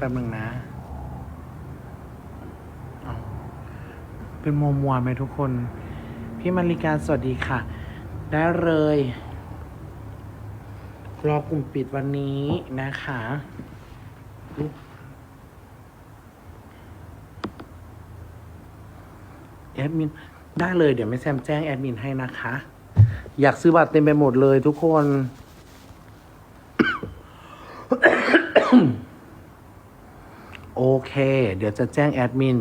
แป๊บนึงนะเป็นมัวมัวไหมทุกคน พี่มาริกาสวัสดีค่ะ ได้เลย รอกลุ่มปิดวันนี้นะคะแอดมิน ได้เลยเดี๋ยวแม่แซมแจ้งแอดมินให้นะคะ อยากซื้อบัตรเต็มไปหมดเลยทุกคน โอเค เดี๋ยวจะแจ้งแอดมิน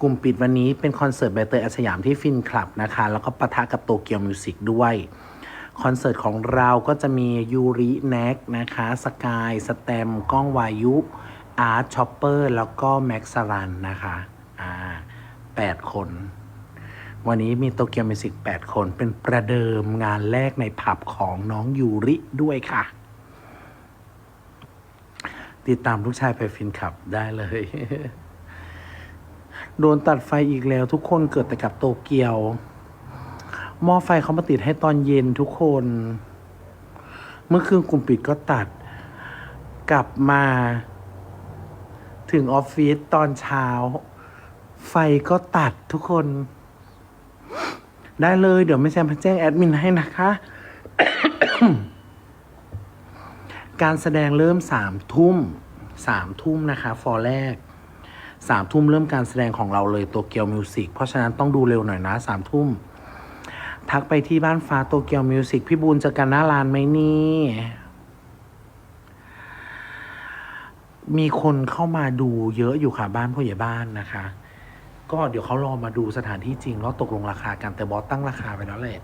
กลุ่มปิดวันนี้เป็นคอนเสิร์ตใบเตยอาสยามที่ฟินคลับนะคะ แล้วก็ปะทะกับโตเกียวมิวสิกด้วย คอนเสิร์ตของเราก็จะมียูริแน็กนะคะสกายสแตมก้องวายุ อาร์ตชอปเปอร์ แล้วก็แม็กซ์รันนะคะอ่าแปดคน วันนี้มีโตเกียวมิวสิก8คน เป็นประเดิมงานแรกในผับของน้องยูริด้วยค่ะ ติดตามลูกชายไปฟินขับได้เลย โดนตัดไฟอีกแล้วทุกคนเกิดแต่กับโตเกียว หม้อไฟเขามาติดให้ตอนเย็นทุกคน เมื่อคืนกลุ่มปิดก็ตัด กลับมาถึงออฟฟิศตอนเช้า ไฟก็ตัดทุกคน ได้เลยเดี๋ยวไม่แซมแจ้งแอดมินให้นะคะ การแสดงเริ่มสามทุ่มสามทุ่มนะคะ ฟอร์แรกสามทุ่มเริ่มการแสดงของเราเลยโตเกียวมิวสิกเพราะฉะนั้นต้องดูเร็วหน่อยนะสามทุ่มทักไปที่บ้านฟ้าโตเกียวมิวสิกพี่บูนจอกันหน้าร้านไหมนี่ มีคนเข้ามาดูเยอะอยู่ค่ะบ้านผู้ใหญ่บ้านนะคะ ก็เดี๋ยวเขารอมาดูสถานที่จริงแล้วตกลงราคากันแต่บอสตั้งราคาไปแล้วแหละ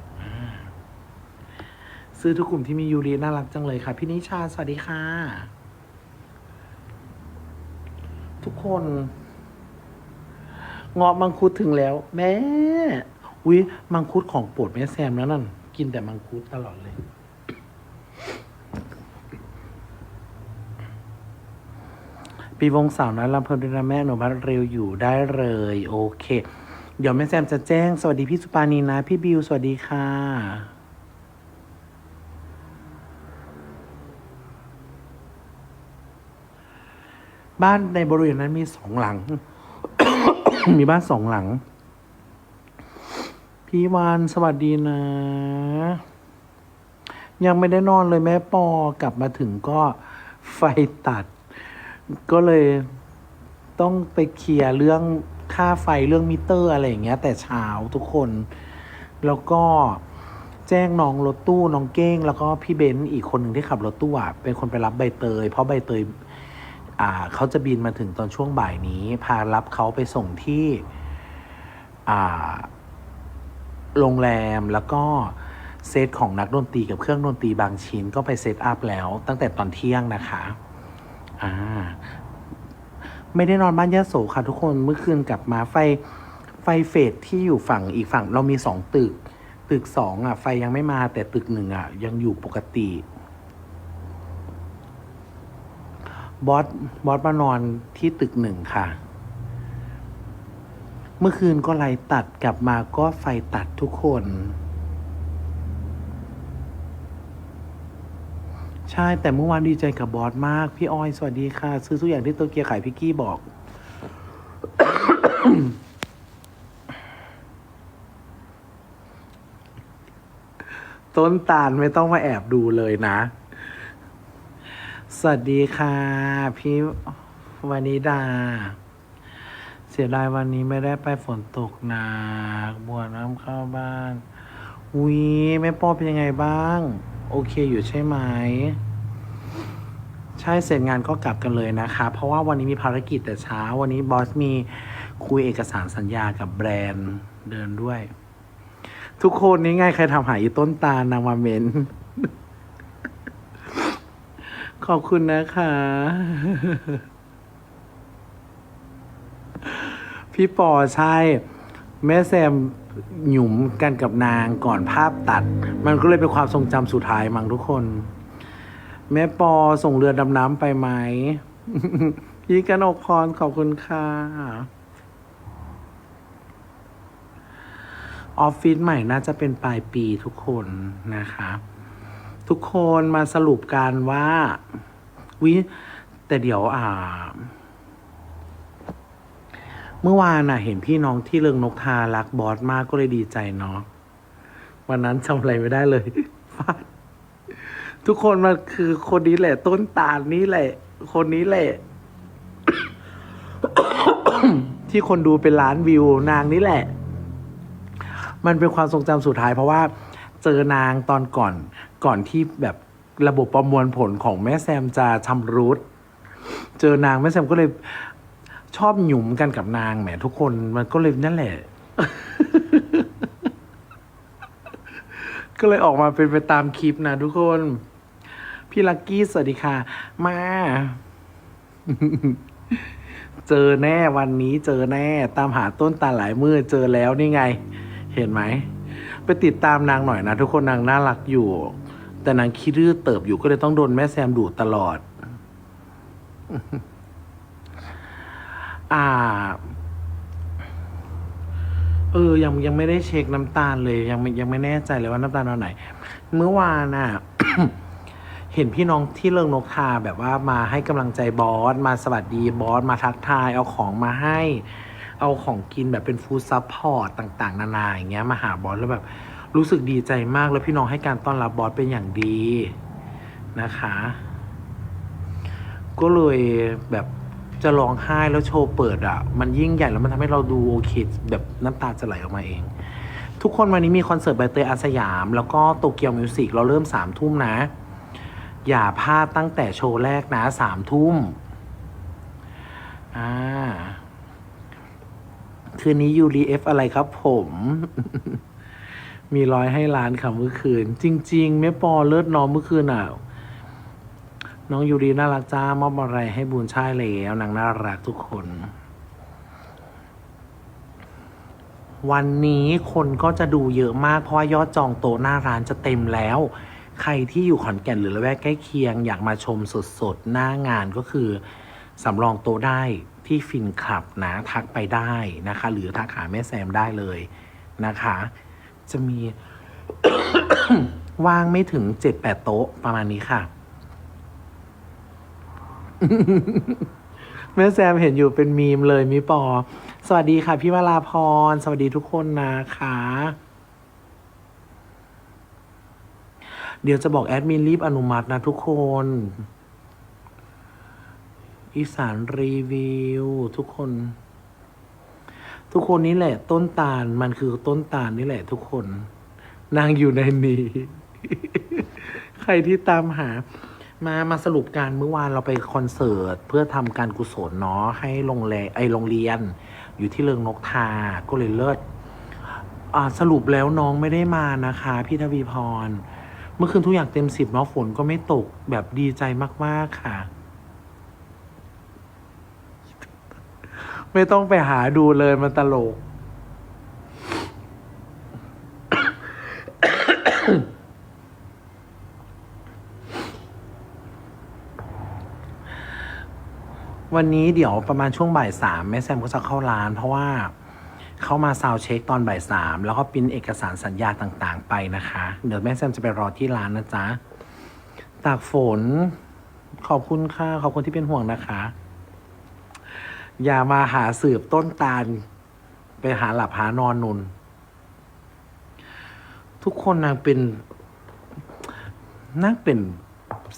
ซื้อทุกกลุ่มที่มียูรีน่ารักจังเลยค่ะ พี่นิชา สวัสดีค่ะ ทุกคนเงาะมังคุดถึงแล้ว แม่อุ้ยมังคุดของโปรดแม่แซมแล้วนั่น กินแต่มังคุดตลอดเลยปีวงสาวน้อยลำเพลินด้วยนะแม่หนูพัดเร็วอยู่ได้เลย โอเค เดี๋ยวแม่แซมจะแจ้ง สวัสดีพี่สุปานีนะ พี่บิว สวัสดีค่ะ บ้านในบริเวณนั้นมีสองหลัง มีบ้านสองหลัง พี่วานสวัสดีนะ ยังไม่ได้นอนเลยแม่ปอกลับมาถึงก็ไฟตัด ก็เลยต้องไปเคลียร์เรื่องค่าไฟเรื่องมิเตอร์อะไรอย่างเงี้ย แต่เช้าทุกคน แล้วก็แจ้งน้องรถตู้น้องเก้ง แล้วก็พี่เบนซ์อีกคนหนึ่งที่ขับรถตู้อะเป็นคนไปรับใบเตย เพราะใบเตย เขาจะบินมาถึงตอนช่วงบ่ายนี้ พารับเขาไปส่งที่อ่าโรงแรมแล้วก็เซตของนักดนตรีกับเครื่องดนตรีบางชิ้นก็ไปเซตอัพแล้ว ตั้งแต่ตอนเที่ยงนะคะอ่าไม่ได้นอนบ้านยะโสค่ะทุกคนเมื่อคืนกลับมาไฟไฟเฟสที่อยู่ฝั่งอีกฝั่งเรามีสองตึก ตึกสองอะไฟยังไม่มาแต่ตึกหนึ่งอะยังอยู่ปกติ บอสบอสมานอนที่ตึกหนึ่งค่ะ เมื่อคืนก็ไล่ตัดกลับมาก็ไฟตัดทุกคน ใช่แต่เมื่อวานดีใจกับบอสมาก พี่อ้อย สวัสดีค่ะ ซื้อทุกอย่างที่โตเกียวขายพี่กี้บอกต้นตาลไม่ต้องมาแอบดูเลยนะ สวัสดีค่ะ พี่วานิดา เสียดายวันนี้ไม่ได้ไปฝนตกหนักบวน้ำเข้าบ้านอุ้ยแม่ปอเป็นยังไงบ้าง โอเคอยู่ใช่ไหม ใช่เสร็จงานก็กลับกันเลยนะคะ เพราะว่าวันนี้มีภารกิจแต่เช้า วันนี้บอสมีคุยเอกสารสัญญากับแบรนด์เดินด้วย ทุกคนนี่ไงใครทำหายต้นตาลนางมาเมน ขอบคุณนะคะ พี่ปอใช่ แม่แซมหยุมกันกับนางก่อนภาพตัด มันก็เลยเป็นความทรงจำสุดท้ายมั้งทุกคน แม่ปอส่งเรือดำน้ำไปไหม พี่กนกพรขอบคุณค่ะออฟฟิศใหม่น่าจะเป็นปลายปีทุกคนนะคะ ทุกคนมาสรุปกันว่าวิแต่เดี๋ยวอ่า เมื่อวานน่ะ เห็นพี่น้องที่เริงนกทารักบอสมากก็เลยดีใจเนาะวันนั้นจำอะไรไม่ได้เลยฟาดทุกคนมันคือคนนี้แหละ ต้นตาลนี่แหละ คนนี้แหละ ที่คนดูเป็นล้านวิวนางนี่แหละ มันเป็นความทรงจำสุดท้ายเพราะว่า เจอนางตอนก่อน ก่อนที่แบบระบบประมวลผลของแม่แซมจะชำรุด เจอนางแม่แซมก็เลยชอบหยุมกันกับนางแหมทุกคนมันก็เลยนั่นแหละ ก็เลยออกมาเป็นไปตามคลิปนะทุกคน พี่ลักกี้สวัสดีค่ะ มา เจอแน่วันนี้เจอแน่ ตามหาต้นตาลหลายมือเจอแล้วนี่ไง เห็นไหม ไปติดตามนางหน่อยนะทุกคนนางน่ารักอยู่ แต่นางขี้รื้อเติบอยู่ก็เลยต้องโดนแม่แซมดูตลอด อ่า เออ ยังยังไม่ได้เช็คน้ำตาลเลย ยังยังไม่แน่ใจเลยว่าน้ำตาลเอาไหน เมื่อวานน่ะ เห็นพี่น้องที่เลิงนกทาแบบว่ามาให้กำลังใจบอส มาสวัสดีบอส มาทักทาย เอาของมาให้ เอาของกินแบบเป็นฟู้ดซัพพอร์ตต่าง ๆ นานาอย่างเงี้ยมาหาบอสแล้วแบบ รู้สึกดีใจมากแล้วพี่น้องให้การต้อนรับบอสเป็นอย่างดีนะคะ ก็เลยแบบจะร้องไห้แล้วโชว์เปิดอะ มันยิ่งใหญ่แล้วมันทำให้เราดูโอเคแบบน้ำตาจะไหลออกมาเอง ทุกคนวันนี้มีคอนเสิร์ตใบเตยอาสยาม แล้วก็โตเกียวมิวสิกเราเริ่มสามทุ่มนะ อย่าพลาดตั้งแต่โชว์แรกนะสามทุ่มอ่าคืนนี้ยูรีเอฟอะไรครับผม มีร้อยให้ล้านค่ะเมื่อคืน จริงๆแม่ปอเลิศน้องเมื่อคืนอะน้องยูรีน่ารักจ้ามอบอะไรให้บุญช่ายแล้วนางน่ารักทุกคน วันนี้คนก็จะดูเยอะมากเพราะว่ายอดจองโต๊ะหน้าร้านจะเต็มแล้ว ใครที่อยู่ขอนแก่นหรือละแวกใกล้เคียง อยากมาชมสดๆ หน้างานก็คือสำรองโต๊ะได้ที่ฟินคลับนะ ทักไปได้นะคะ หรือทักหาแม่แซมได้เลยนะคะ จะมี ว่างไม่ถึงเจ็ดแปดโต๊ะประมาณนี้ค่ะ แม่แซมเห็นอยู่เป็นมีมเลยมิปอ สวัสดีค่ะ พี่วราพร สวัสดีทุกคนนะคะเดี๋ยวจะบอกแอดมินรีบอนุมัตินะทุกคน อีสานรีวิว ทุกคน ทุกคนนี่แหละ ต้นตาลมันคือต้นตาลนี่แหละทุกคน นางอยู่ในนี้ ใครที่ตามหา มามาสรุปการเมื่อวานเราไปคอนเสิร์ต เพื่อทำการกุศลเนาะให้โรงแรมไอโรงเรียน อยู่ที่เริงนกทาก็เลยเลิศสรุปแล้วน้องไม่ได้มานะคะ พี่ทวีพร เมื่อคืนทุกอย่างเต็มสิบเนาะฝนก็ไม่ตกแบบดีใจมากๆค่ะ ไม่ต้องไปหาดูเลยมันตลก วันนี้เดี๋ยวประมาณช่วงบ่ายสามแม่แซมก็จะเข้าร้าน เพราะว่าเขามาซาวเช็คตอนบ่ายสามแล้วก็ปิ้นเอกสารสัญญาต่างๆ ไปนะคะ เดี๋ยวแม่แซมจะไปรอที่ร้านนะจ๊ะ ตากฝน ขอบคุณค่ะ ขอบคุณที่เป็นห่วงนะคะ อย่ามาหาสืบต้นตาล ไปหาหลับหานอนนุน ทุกคนนางเป็นนางเป็น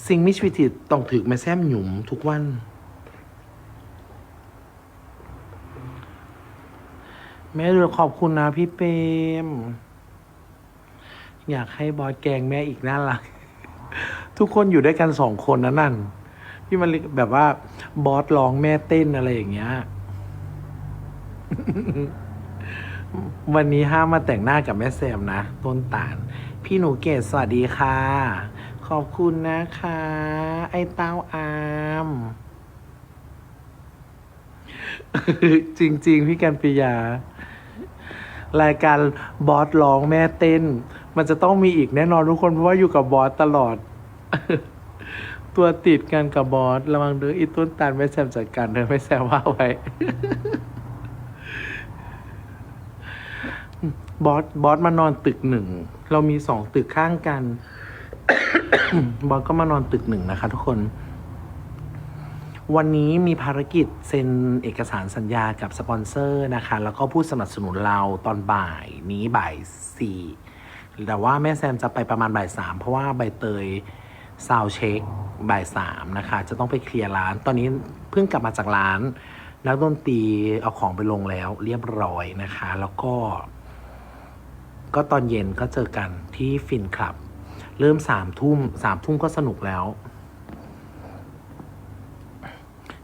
สิ่งมีชีวิตที่ต้องถือม่แซมหยุมทุกวัน แม่เรือขอบคุณนะพี่เปม อยากให้บอสแกงแม่อีกน่ารัก ทุกคนอยู่ด้วยกันสองคนนะนั่น พี่มันแบบว่าบอสร้องแม่เต้นอะไรอย่างเงี้ย วันนี้ห้ามมาแต่งหน้ากับแม่แซมนะ ต้นตาล พี่หนูเกดสวัสดีค่ะ ขอบคุณนะคะ ไอ้เต้าอามจริง ๆ พี่กันปิยา รายการบอสร้องแม่เต้น มันจะต้องมีอีกแน่นอนทุกคนเพราะว่าอยู่กับบอสตลอด ตัวติดกันกับบอสระวังเด้ออีต้นตาลไม่แซมจัดการเธอไม่แซมว่าไว้ บอสบอสมานอนตึกหนึ่ง เรามีสองตึกข้างกัน บอสก็มานอนตึกหนึ่งนะคะ ทุกคน วันนี้มีภารกิจเซ็นเอกสารสัญญากับสปอนเซอร์นะคะ แล้วก็ผู้สนับสนุนเราตอนบ่ายนี้บ่ายสี่แต่ว่าแม่แซมจะไปประมาณบ่ายสามเพราะว่าใบเตย ซาวเช็คบ่ายสามนะคะ จะต้องไปเคลียร์ร้าน ตอนนี้เพิ่งกลับมาจากร้านนักดนตรีเอาของไปลงแล้วเรียบร้อยนะคะ แล้วก็ ก็ตอนเย็นก็เจอกันที่ฟินคลับ เริ่มสามทุ่มสามทุ่มก็สนุกแล้ว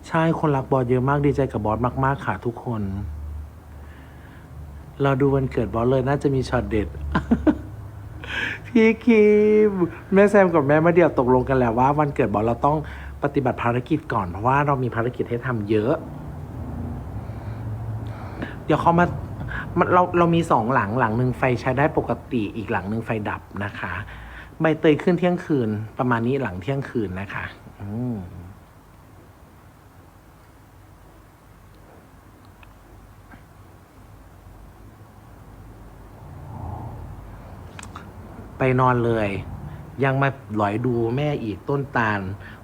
ใช่คนรักบอสเยอะมากดีใจกับบอสมาก ๆ ค่ะทุกคน เราดูวันเกิดบอสเลยน่าจะมีช็อตเด็ด พี่คิมแม่แซมกับแม่มาเดียวตกลงกันแล้วว่า วันเกิดบอลเราต้องปฏิบัติภารกิจก่อนเพราะว่าเรามีภารกิจให้ทำเยอะ เดี๋ยวเขามามันเราเรามีสองหลังหลังหนึ่งไฟใช้ได้ปกติอีกหลังหนึ่งไฟดับนะคะ ใบเตยขึ้นเที่ยงคืนประมาณนี้หลังเที่ยงคืนนะคะ อืม ไปนอนเลย ยังมาหลอยดูแม่อีกต้นตาล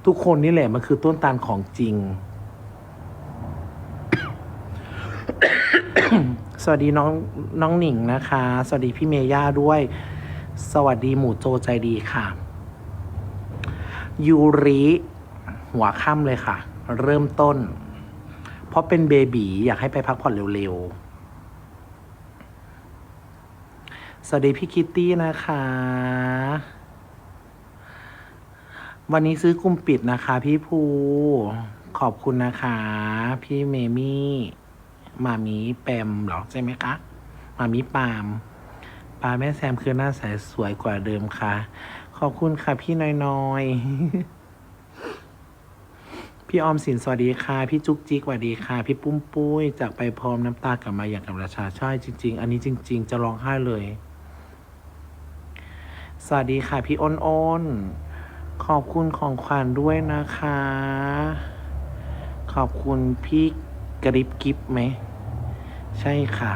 ทุกคนนี่แหละมันคือต้นตาลของจริง สวัสดีน้องน้องหนิงนะคะ สวัสดีพี่เมย่าด้วย สวัสดีหมูโจใจดีค่ะ ยูริหัวค่ำเลยค่ะ เริ่มต้น เพราะเป็นเบบีอยากให้ไปพักผ่อนเร็วๆ สวัสดีพี่คิตตี้นะคะ วันนี้ซื้อกลุ่มปิดนะคะ พี่ภู ขอบคุณนะคะ พี่เมมี่มามีแปมเหรอ ใช่ไหมคะ มามีปามปาแม่แซมคือหน้าใสสวยกว่าเดิมค่ะ ขอบคุณค่ะ พี่น้อยๆพี่ออมสินสวัสดีค่ะ พี่จุ๊กจิ๊กสวัสดีค่ะ พี่ปุ้มปุ้ยจากไปพร้อมน้ำตากลับมาอย่างกับราชาใช่จริง ๆ อันนี้จริง ๆ จะร้องไห้เลย สวัสดีค่ะพี่อ้นอ้นขอบคุณของขวัญด้วยนะคะ ขอบคุณพี่กริบกิฟไหม ใช่ค่ะ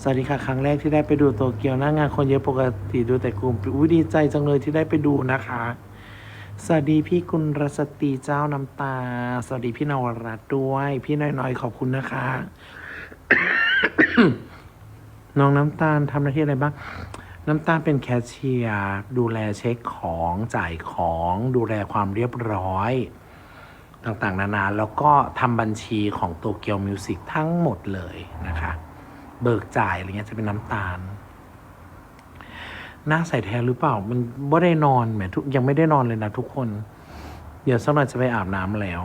สวัสดีค่ะ ครั้งแรกที่ได้ไปดูโตเกียวหน้างานคนเยอะปกติดูแต่กลุ่มดอุ้ยดีใจจังเลยที่ได้ไปดูนะคะ สวัสดีพี่กุลรสตรีเจ้าน้ำตา สวัสดีพี่นวรัตน์ด้วย พี่น้อยๆ ขอบคุณนะคะ น้องน้ำตาลทำหน้าที่อะไรบ้าง น้ำตาลเป็นแคชเชียร์ดูแลเช็คของจ่ายของดูแลความเรียบร้อย ต่างๆ นานาแล้วก็ทำบัญชีของโตเกียวมิวสิกทั้งหมดเลยนะคะ เบิกจ่ายอะไรเงี้ยจะเป็นน้ำตาลหน้าใส่แทนหรือเปล่า มันไม่ได้นอนแหมทุกยังไม่ได้นอนเลยนะทุกคน เดี๋ยวสักหน่อยจะไปอาบน้ำแล้ว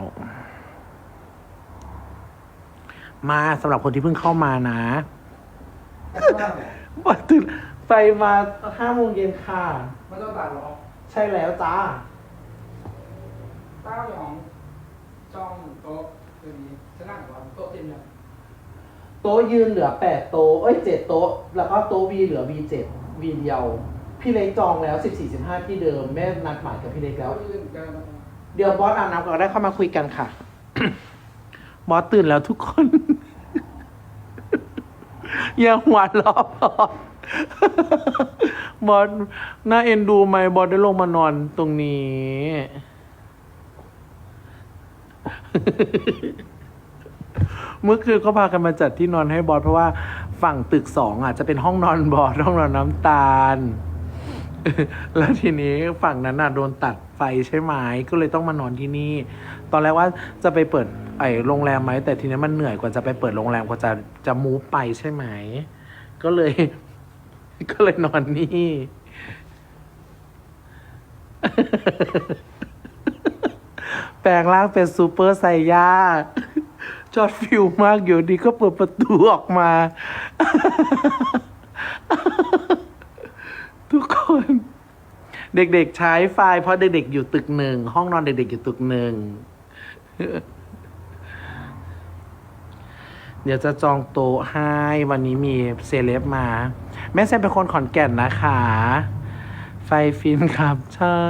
มาสำหรับคนที่เพิ่งเข้ามานะบัตื่น ไปมาห้าโมงเย็นค่ะ ไม่ต้องตัดหรอกใช่แล้วจ้า เต้าหยองจ้องโต๊ะตัวนี้ฉันนั่งก่อนโต๊ะเต็มเลยโต๊ะยืนเหลือแปดโต๊ะเอ้ยเจ็ดโต๊ะ แล้วก็โต๊ะวีเหลือวีเจ็ดวีเดียว พี่เล็กจองแล้วสิบสี่สิบห้าที่เดิมแม่นัดหมายกับพี่เล็กแล้วโต๊ะยืนกันเดี๋ยวบอสอาบน้ำก่อนได้เข้ามาคุยกันค่ะ บอสตื่นแล้วทุกคนยังหวานรอบอส บอสน่าเอ็นดูไหมบอสได้ลงมานอนตรงนี้ เมื่อคืนก็พากันมาจัดที่นอนให้บอสเพราะว่าฝั่งตึกสองอะจะเป็นห้องนอนบอสห้องนอนน้ำตาล แล้วทีนี้ฝั่งนั้นน่ะโดนตัดไฟใช่ไหมก็เลยต้องมานอนที่นี่ ตอนแรกว่าจะไปเปิดไอ้โรงแรมไหมแต่ทีนี้มันเหนื่อยกว่าจะไปเปิดโรงแรมกว่าจะจะมูฟไปใช่ไหม ก็เลย ก็เลยนอนนี่ แปลงร่างเป็นซูเปอร์ไซย่าจอดฟิวมากอยู่ดีก็เปิดประตูออกมา ทุกคน เด็กๆใช้ไฟล์เพราะเด็กๆอยู่ตึกหนึ่ง ห้องนอนเด็กๆอยู่ตึกหนึ่ง เดี๋ยวจะจองโต๊ะให้ วันนี้มีเซเลบมา แม่แซมเป็นคนขอนแก่นนะคะ ไฟฟินครับ ใช่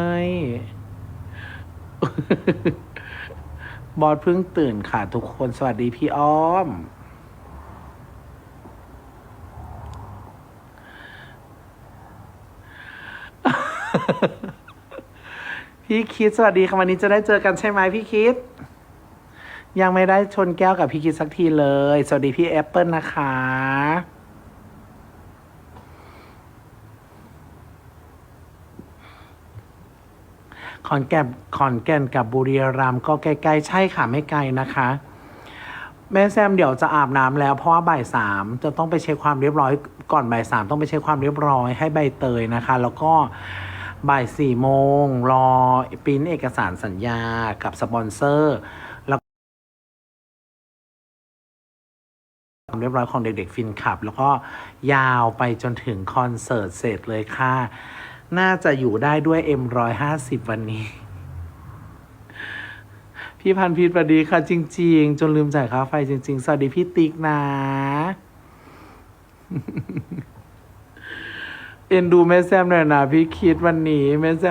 บอสเพิ่งตื่นค่ะทุกคนสวัสดีพี่อ้อม พี่คิดสวัสดีค่ะวันนี้จะได้เจอกันใช่ไหมพี่คิด ยังไม่ได้ชนแก้วกับพี่คิดสักทีเลย สวัสดีพี่แอปเปิลนะคะ อนแก่นขอนแก่นกับบุรีรัมย์ก็ใกล้ๆใช่ค่ะไม่ไกลนะคะ แม่แซมเดี๋ยวจะอาบน้ำแล้วเพราะว่าบ่ายสามจะต้องไปเช็คความเรียบร้อยก่อนบ่ายสามต้องไปเช็คความเรียบร้อยให้ใบเตยนะคะ แล้วก็บ่ายสี่โมงรอปริ้นเอกสารสัญญากับสปอนเซอร์แล้วความเรียบร้อยของเด็กๆฟินขับ แล้วก็ยาวไปจนถึงคอนเสิร์ตเสร็จเลยค่ะ น่าจะอยู่ได้ด้วย M150 วันนี้ พี่พันธ์พีทสวัสดีค่ะ จริง ๆ จนลืมจ่ายค่าไฟจริง ๆ สวัสดีพี่ติ๊กนะ เอ็นดูแม่แซมหน่อยนะพี่คิดวันนี้แม่แซม